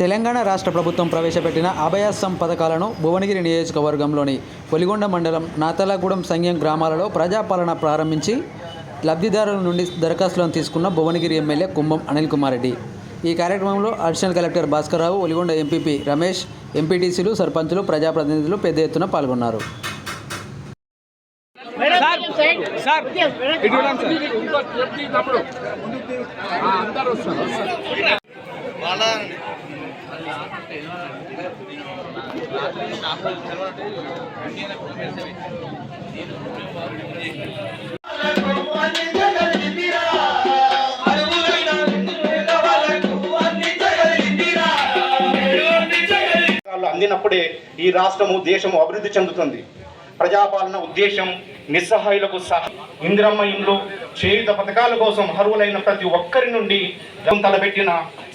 తెలంగాణ రాష్ట్ర ప్రభుత్వం ప్రవేశపెట్టిన అభయాసం పథకాలను భువనగిరి నియోజకవర్గంలోని పొలిగొండ మండలం నాతలగూడెం సంఘం గ్రామాలలో ప్రజాపాలన ప్రారంభించి లబ్ధిదారుల నుండి దరఖాస్తులను తీసుకున్న భువనగిరి ఎమ్మెల్యే కుంభం అనిల్ కుమార్ రెడ్డి. ఈ కార్యక్రమంలో additional collector Bhaskarrao Oligonda MPP Ramesh ఎంపీటీసీలు సర్పంచులు ప్రజాప్రతినిధులు పెద్ద ఎత్తున పాల్గొన్నారు ఇటు చూడండి సార్ పథకాలు అందినప్పుడే ఈ రాష్ట్రము దేశము అభివృద్ధి చెందుతుంది. ప్రజాపాలన ఉద్దేశం నిస్సహాయులకు సహ ఇందిరమ్మ ఇండ్లు చేయుత పథకాల కోసం అర్హులైన ప్రతి ఒక్కరి నుండి జనం తలబెట్టిన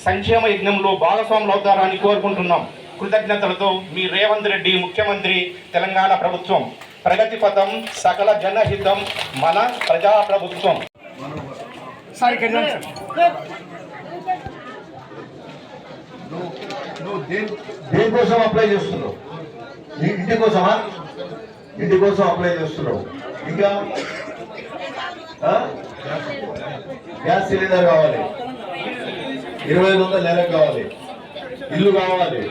సంక్షేమ యజ్ఞంలో భాగస్వాములు అవుతారని కోరుకుంటున్నాం. కృతజ్ఞతలతో మీ రేవంత్ రెడ్డి ముఖ్యమంత్రి తెలంగాణ ప్రభుత్వం. ప్రగతి పథం సకల జనహితం మన ప్రజా ప్రభుత్వం దేనికోసం అప్లై చేస్తున్నావు? ఇంటి కోసమా? ఇంటి కోసం అప్లై చేస్తున్నావు? ఇంకా? గ్యాస్ సిలిండర్ కావాలి. ఇరవై ఐదు వందల నెలకు కావాలి. ఇల్లు కావాలి.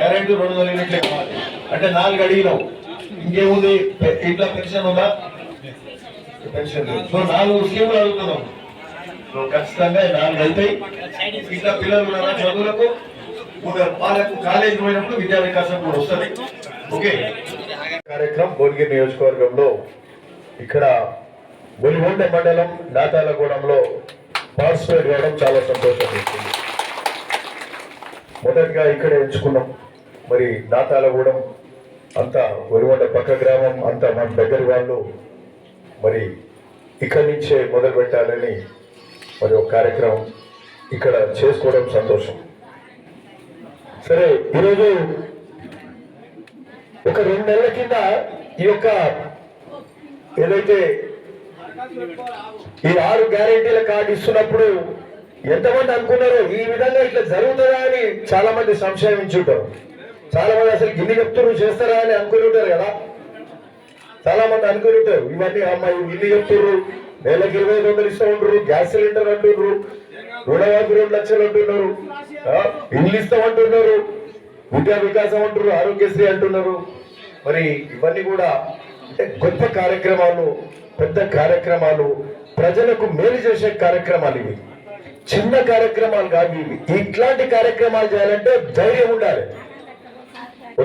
కరెంటు రెండు వందల యూనిట్లే కావాలి. అంటే నాలుగు అడిగినావు ఇంకేముంది? ఇంట్లో పెన్షన్ ఉందా? పెన్షన్ సో నాలుగు స్కీములు అడుగుతున్నాం. నువ్వు ఖచ్చితంగా నాలుగు అవుతాయి ఇట్లా పిల్లలు ఉన్నారా? చదువులకు? వాళ్ళకు కాలేజీ పోయినప్పుడు విద్యా వికాసం కూడా వస్తుంది. ఓకే? కార్యక్రమం భువనగిరి నియోజకవర్గంలో ఇక్కడ బొలిగొండ మండలం నాతాలగూడెంలో పార్టిసిపేట్ కావడం చాలా సంతోషం ఇస్తుంది మొదటిగా ఇక్కడే ఎంచుకున్నాం. మరి నాతాలగూడెం అంతా ఒలిగొండ పక్క గ్రామం అంతా మన దగ్గర వాళ్ళు మరి ఇక్కడి నుంచే మొదలు పెట్టాలని మరి ఒక కార్యక్రమం ఇక్కడ చేసుకోవడం సంతోషం. సరే ఈరోజు ఒక రెండు నెలల కింద ఈ యొక్క ఏదైతే ఈ ఆరు గ్యారెంటీల కార్డు ఇస్తున్నప్పుడు ఎంతమంది అనుకున్నారో ఈ విధంగా ఇట్లా జరుగుతుందా అని చాలా మంది సంశయించుంటారు చాలా మంది అసలు గిన్ని చెప్తున్నారు చేస్తారా అని అనుకుని ఉంటారు కదా. చాలా మంది అనుకుని ఉంటారు ఇవన్నీ అమ్మాయి ఇల్లు చెప్తుర్రు నెలకి ఇరవై ఐదు వందలు ఇస్తూ ఉంటారు గ్యాస్ సిలిండర్ అంటున్నారు రుణమాఫీ రెండు లక్షలు అంటున్నారు ఆ, ఇల్లు ఇస్తామంటున్నారు విద్యా వికాసం అంటున్నారు ఆరోగ్యశ్రీ అంటున్నారు మరి ఇవన్నీ కూడా అంటే గొప్ప కార్యక్రమాలు పెద్ద కార్యక్రమాలు ప్రజలకు మేలు చేసే కార్యక్రమాలు ఇవి. చిన్న కార్యక్రమాలు కాదు ఇవి. ఇట్లాంటి కార్యక్రమాలు చేయాలంటే ధైర్యం ఉండాలి.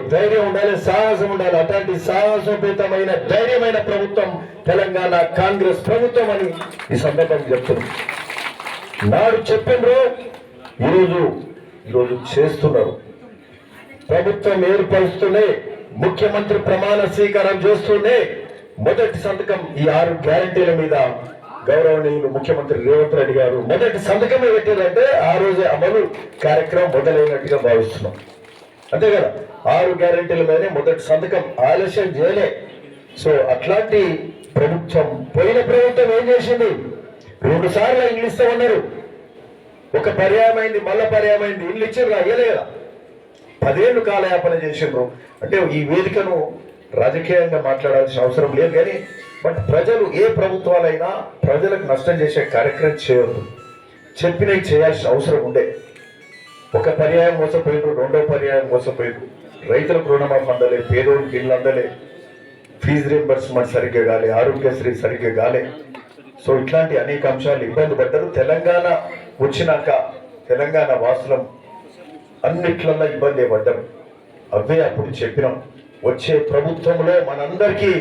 ధైర్యం ఉండాలి సాహసం ఉండాలి. అట్లాంటి సాహసోపేతమైన ధైర్యమైన ప్రభుత్వం తెలంగాణ కాంగ్రెస్ ప్రభుత్వం అని ఈ సందర్భం చెప్తున్నాం. నాడు చెప్పిండ్రు ఈరోజు ఈరోజు చేస్తున్నారు. ప్రభుత్వం ఏర్పరుస్తూనే ముఖ్యమంత్రి ప్రమాణ స్వీకారం చేస్తూనే మొదటి సంతకం ఈ ఆరు గ్యారంటీల మీద గౌరవనీయులు ముఖ్యమంత్రి రేవంత్ రెడ్డి గారు మొదటి సంతకమే పెట్టారంటే ఆ రోజే అమలు కార్యక్రమం మొదలైనట్టుగా భావిస్తున్నాం. అంతే కదా? ఆరు గ్యారెంటీల మీదనే మొదటి సంతకం ఆలస్యం చేయలే. సో అట్లాంటి ప్రభుత్వం పోయిన ప్రభుత్వం ఏం చేసింది? రెండు సార్లు ఇల్లు ఇస్తామన్నారు. ఒక పర్యాయమైంది మళ్ళా పర్యాయమైంది. ఇల్లు ఇచ్చారు అయ్యలే కదా. పదేళ్ళు కాలయాపన చేసిండ్రు. అంటే ఈ వేదికను రాజకీయంగా మాట్లాడాల్సిన అవసరం లేదు కానీ బట్ ప్రజలు ఏ ప్రభుత్వాలైనా ప్రజలకు నష్టం చేసే కార్యక్రమం చేయవద్దు చెప్పినవి చేయాల్సిన అవసరం ఉండే. ఒక పర్యాయం మోసపోయిండ్రు రెండో పర్యాయం మోసపోయిండ్రు రైతులకు రుణమాఫ్ అందలే పేదోళ్ళకి ఇళ్ళు అందలే. ఫీజు రీంబర్స్మెంట్ సరిగ్గా కాలే ఆరోగ్యశ్రీ సరిగ్గా కాలే. సో ఇట్లాంటి అనేక అంశాలు ఇబ్బంది పడ్డారు. తెలంగాణ వచ్చినాక తెలంగాణ వాసులం అన్నిట్లల్లో ఇబ్బంది పడ్డాం. అవే అప్పుడు చెప్పినాం. వచ్చే ప్రభుత్వంలో మనందరికీ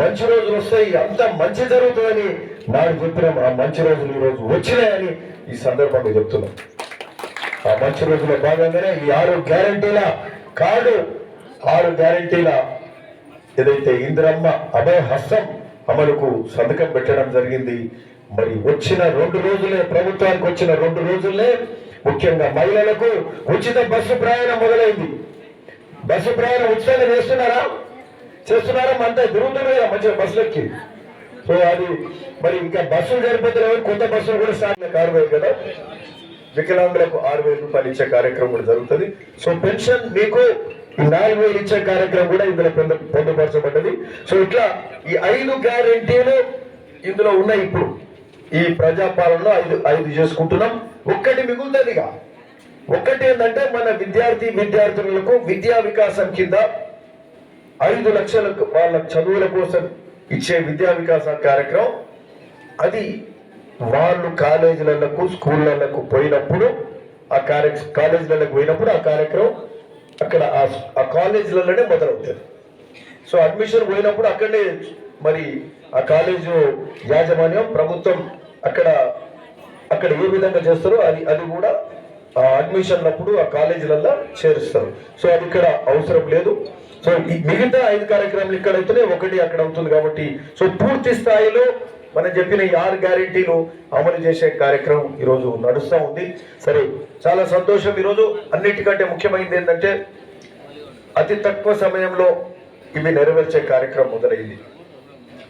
మంచి రోజులు వస్తాయి అంత మంచి జరుగుతుందని నాడు చెప్పినాం. ఆ మంచి రోజులు ఈ రోజు వచ్చినాయని ఈ సందర్భంగా చెప్తున్నాం. ఆ మంచి రోజుల భాగంగానే ఈ ఆరు గ్యారంటీల కార్డు ఆరు గ్యారంటీల ఏదైతే ఇందిరమ్మ అభయ హస్తం అమలుకు సంతకం పెట్టడం జరిగింది మరి వచ్చిన రెండు రోజులే ప్రభుత్వానికి వచ్చిన రెండు రోజులే ముఖ్యంగా మహిళలకు ఉచిత బస్సు ప్రయాణం మొదలైంది. బస్సు ప్రయాణం ఉచితంగా చేస్తున్నారా? చేస్తున్నారా? అంతా తిరుగుతున్నారు కదా మంచిగా బస్సులెక్కి. సో అది మరి ఇంకా బస్సులు జరిపోతున్నారు కొత్త బస్సులు కూడా స్టార్ట్ కారు కదా. వికలాంగులకు ఆరు వేల రూపాయలు ఇచ్చే కార్యక్రమం కూడా జరుగుతుంది. సో పెన్షన్ మీకు నాలుగు వేలు ఇచ్చే కార్యక్రమం కూడా ఇందులో పొంద- పొందుపరచబడ్డది. సో ఇట్లా ఈ ఐదు గ్యారెంటీలు ఇందులో ఉన్నాయి ఇప్పుడు. ఈ ప్రజాపాలనలో ఐదు ఐదు చేసుకుంటున్నాం. ఒక్కటి మిగులుతుందిగా. ఒక్కటి ఏంటంటే మన విద్యార్థి విద్యార్థులకు విద్యా వికాసం కింద ఐదు లక్షలకు వాళ్ళ చదువుల కోసం ఇచ్చే విద్యా వికాస కార్యక్రమం. అది వాళ్ళు కాలేజీలకు స్కూళ్ళకు పోయినప్పుడు ఆ కార్య కాలేజీలకు పోయినప్పుడు ఆ కార్యక్రమం అక్కడ ఆ- ఆ కాలేజీలలోనే మొదలవుతుంది. సో అడ్మిషన్ పోయినప్పుడు అక్కడనే మరి ఆ కాలేజు యాజమాన్యం ప్రభుత్వం అక్కడ అక్కడ ఏ విధంగా చేస్తారో అది అది కూడా ఆ అడ్మిషన్ అప్పుడు ఆ కాలేజీలలో చేరుస్తారు. సో అది ఇక్కడ అవసరం లేదు. సో ఈ మిగతా ఐదు కార్యక్రమాలు ఇక్కడ అయితేనే ఒకటి అక్కడ అవుతుంది కాబట్టి సో పూర్తి స్థాయిలో మనం చెప్పిన ఈ ఆరు అమలు చేసే కార్యక్రమం ఈరోజు నడుస్తూ ఉంది. సరే చాలా సంతోషం. ఈరోజు అన్నిటికంటే ముఖ్యమైనది ఏంటంటే అతి తక్కువ సమయంలో ఇవి నెరవేర్చే కార్యక్రమం మొదలైంది.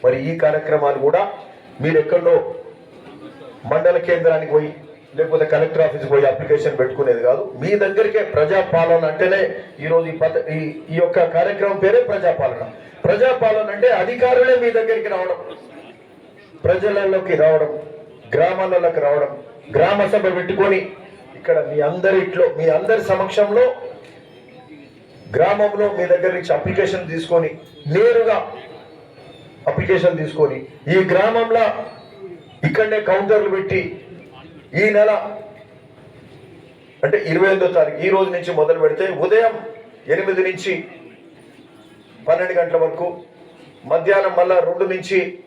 మరి ఈ కార్యక్రమాలు కూడా మీరు ఎక్కడో మండల కేంద్రానికి పోయి లేకపోతే కలెక్టర్ ఆఫీస్ పోయి అప్లికేషన్ పెట్టుకునేది కాదు. మీ దగ్గరికే ప్రజాపాలన అంటేనే ఈరోజు ఈ పద ఈ ఈ యొక్క కార్యక్రమం పేరే ప్రజాపాలన. ప్రజాపాలన అంటే అధికారులే మీ దగ్గరికి రావడం ప్రజలలోకి రావడం గ్రామాలలోకి రావడం గ్రామ సభ పెట్టుకొని ఇక్కడ మీ అందరిట్లో మీ అందరి సమక్షంలో గ్రామంలో మీ దగ్గర నుంచి అప్లికేషన్ తీసుకొని నేరుగా అప్లికేషన్ తీసుకొని ఈ గ్రామంలో ఇక్కడనే కౌంటర్లు పెట్టి ఈ నెల అంటే ఇరవై ఎనిమిదో తారీఖు ఈ రోజు నుంచి మొదలు పెడితే ఉదయం ఎనిమిది నుంచి పన్నెండు గంటల వరకు మధ్యాహ్నం మళ్ళా రెండు నుంచి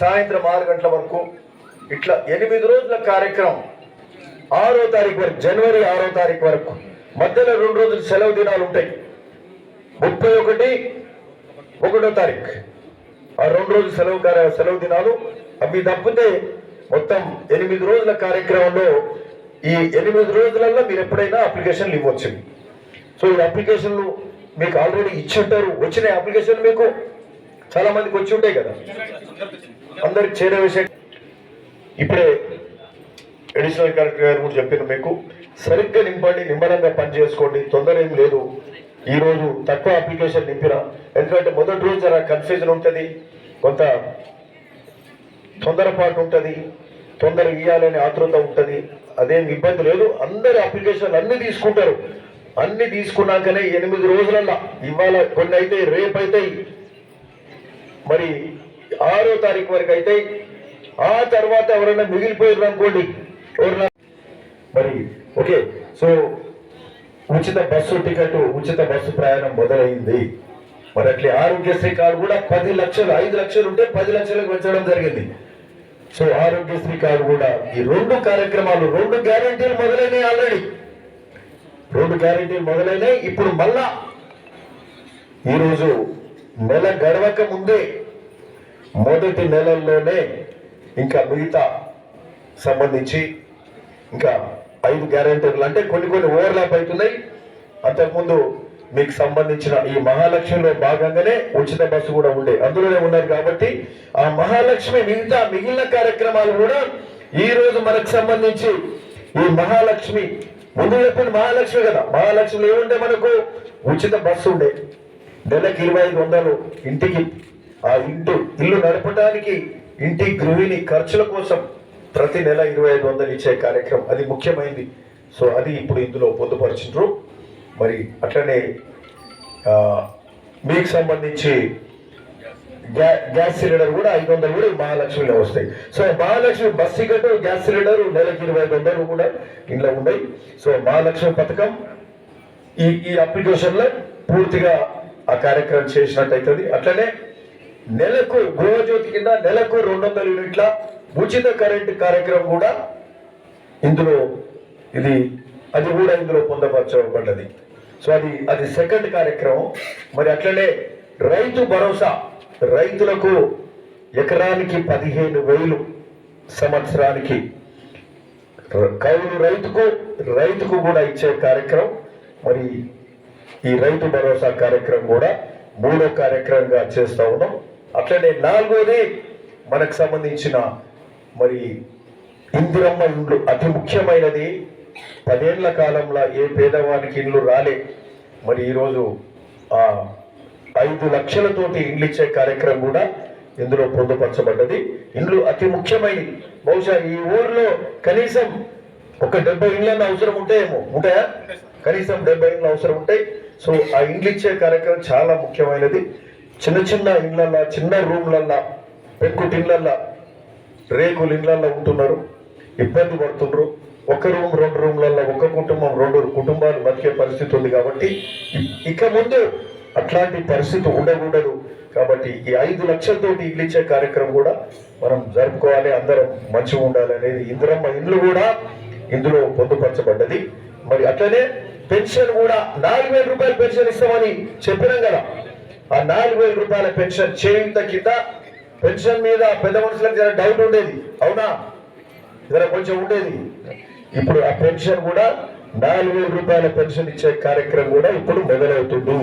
సాయంత్రం ఆరు గంటల వరకు ఇట్లా ఎనిమిది రోజుల కార్యక్రమం. ఆరో తారీఖు వరకు జనవరి ఆరో తారీఖు వరకు. మధ్యలో రెండు రోజులు సెలవు దినాలు ఉంటాయి. ముప్పై ఒకటి ఒకటో తారీఖు. ఆ రెండు రోజులు సెలవు కార్య- సెలవు దినాలు అవి తప్పితే మొత్తం ఎనిమిది రోజుల కార్యక్రమంలో ఈ ఎనిమిది రోజులలో మీరు ఎప్పుడైనా అప్లికేషన్లు ఇవ్వచ్చు. సో ఈ అప్లికేషన్లు మీకు ఆల్రెడీ ఇచ్చి ఉంటారు. వచ్చిన అప్లికేషన్ మీకు చాలా మందికి వచ్చి ఉంటాయి కదా. అందరికి చేరే విషయం ఇప్పుడే అడిషనల్ కలెక్టర్ గారు కూడా చెప్పిన మీకు సరిగ్గా నింపండి నిమ్మలంగా పని చేసుకోండి తొందర ఏం లేదు. ఈరోజు తక్కువ అప్లికేషన్ నింపినా. ఎందుకంటే మొదటి రోజు జర కన్ఫ్యూజన్ ఉంటుంది. కొంత తొందరపాటు ఉంటుంది తొందర ఇవ్వాలనే ఆతృత ఉంటుంది అదేం ఇబ్బంది లేదు. అందరు అప్లికేషన్లు అన్ని తీసుకుంటారు. అన్ని తీసుకున్నాకనే ఎనిమిది రోజులల్లా ఇవాళ కొన్ని అయితే రేపు అవుతాయి మరి ఆరో తారీఖు వరకు అయితే ఆ తర్వాత ఎవరైనా మిగిలిపోయారు అనుకోండి ఎవరైనా మరి ఓకే. సో ఉచిత బస్సు టికెట్ ఉచిత బస్సు ప్రయాణం మొదలైంది. మరి అట్లే ఆరోగ్యశ్రీ కార్డు కూడా పది లక్షలు ఐదు లక్షలు ఉంటే పది లక్షలకు పెంచడం జరిగింది. సో ఆరోగ్యశ్రీ కార్డు కూడా. ఈ రెండు కార్యక్రమాలు రెండు గ్యారెంటీలు మొదలైనాయి ఆల్రెడీ రెండు గ్యారంటీలు మొదలైనాయి. ఇప్పుడు మళ్ళా ఈరోజు నెల గడవక ముందే మొదటి నెలల్లోనే ఇంకా మిగతా సంబంధించి ఇంకా ఐదు గ్యారెంటీలు అంటే కొన్ని కొన్ని ఓవర్లాప్ అవుతున్నాయి. అంతకుముందు మీకు సంబంధించిన ఈ మహాలక్ష్మిలో భాగంగానే ఉచిత బస్సు కూడా ఉండే. అందులోనే ఉన్నారు కాబట్టి ఆ మహాలక్ష్మి మిగతా మిగిలిన కార్యక్రమాలు కూడా ఈ రోజు మనకు సంబంధించి ఈ మహాలక్ష్మి ముందు చెప్పిన మహాలక్ష్మి కదా. మహాలక్ష్మిలో ఏముండే మనకు? ఉచిత బస్సు ఉండే. నెలకు ఇరవై ఐదు వందలు ఇంటికి. ఆ ఇంటి ఇల్లు నడపడానికి ఇంటి గృహిణి ఖర్చుల కోసం ప్రతి నెల ఇరవై ఐదు వందలు ఇచ్చే కార్యక్రమం. అది ముఖ్యమైనది సో అది ఇప్పుడు ఇందులో పొందుపరిచిండ్రు. మరి అట్లనే మీకు సంబంధించి గ్యా గ్యాస్ సిలిండర్ కూడా ఐదు వందలు కూడా మహాలక్ష్మిలో వస్తాయి. So Mahalakshmi bus ticket gas cylinder నెలకి ఇరవై ఐదు వందలు కూడా ఇంట్లో ఉన్నాయి. సో మహాలక్ష్మి పథకం ఈ ఈ అప్లికేషన్లో పూర్తిగా ఆ కార్యక్రమం చేసినట్టయితుంది. అట్లనే నెలకు గృహజ్యోతి కింద నెలకు రెండు వందల యూనిట్ల ఉచిత కరెంట్ కార్యక్రమం కూడా ఇందులో ఇది అది కూడా ఇందులో పొందపరచబడ్డది. సో అది అది సెకండ్ కార్యక్రమం. మరి అట్లనే రైతు భరోసా. రైతులకు ఎకరానికి పదిహేను వేలు సంవత్సరానికి. కౌలు రైతుకు రైతుకు కూడా ఇచ్చే కార్యక్రమం. మరి ఈ రైతు భరోసా కార్యక్రమం కూడా మూడో కార్యక్రమంగా చేస్తా ఉన్నాం. అట్లనే నాలుగోది మనకు సంబంధించిన మరి ఇందిరమ్మ ఇండ్లు. అతి ముఖ్యమైనది పదేళ్ళ కాలంలో ఏ పేదవానికి ఇల్లు రాలే మరి ఈరోజు ఆ ఐదు లక్షలతోటి ఇండ్లు ఇచ్చే కార్యక్రమం కూడా ఇందులో పొందుపరచబడ్డది. ఇండ్లు అతి ముఖ్యమైనది బహుశా ఈ ఊర్లో కనీసం ఒక డెబ్బై ఇండ్లన్న అవసరం ఉంటాయేమో ఉంటాయా? కనీసం డెబ్బై ఇండ్లు అవసరం ఉంటాయి. సో ఆ ఇండ్లు ఇచ్చే కార్యక్రమం చాలా ముఖ్యమైనది. చిన్న చిన్న ఇండ్లల్లో చిన్న రూమ్లల్లో పెంకుటిళ్ళల్లో రేకులు ఇండ్లల్లో ఉంటున్నారు. ఇబ్బంది పడుతున్నారు ఒక రూమ్ రెండు రూమ్లలో ఒక కుటుంబం రెండు కుటుంబాలు బతికే పరిస్థితి ఉంది కాబట్టి ఇక ముందు అట్లాంటి పరిస్థితి ఉండకూడదు. కాబట్టి ఈ ఐదు లక్షలతోటి ఇల్లు ఇచ్చే కార్యక్రమం కూడా మనం జరుపుకోవాలి. అందరం మంచిగా ఉండాలి అనేది ఇందిరమ్మ ఇండ్లు కూడా ఇందులో పొందుపరచబడ్డది. మరి అట్లనే పెన్షన్ కూడా నాలుగు వేల రూపాయల పెన్షన్ ఇస్తామని చెప్పినాం కదా. ఆ నాలుగు వేల రూపాయల పెన్షన్ చేయుత కింద పెన్షన్ మీద పెద్ద మనుషులకు జర డౌట్ ఉండేది. అవునా? జర కొంచెం ఉండేది. ఇప్పుడు ఆ పెన్షన్ కూడా నాలుగు వేల రూపాయల పెన్షన్ ఇచ్చే కార్యక్రమం కూడా ఇప్పుడు మొదలవుతుంది.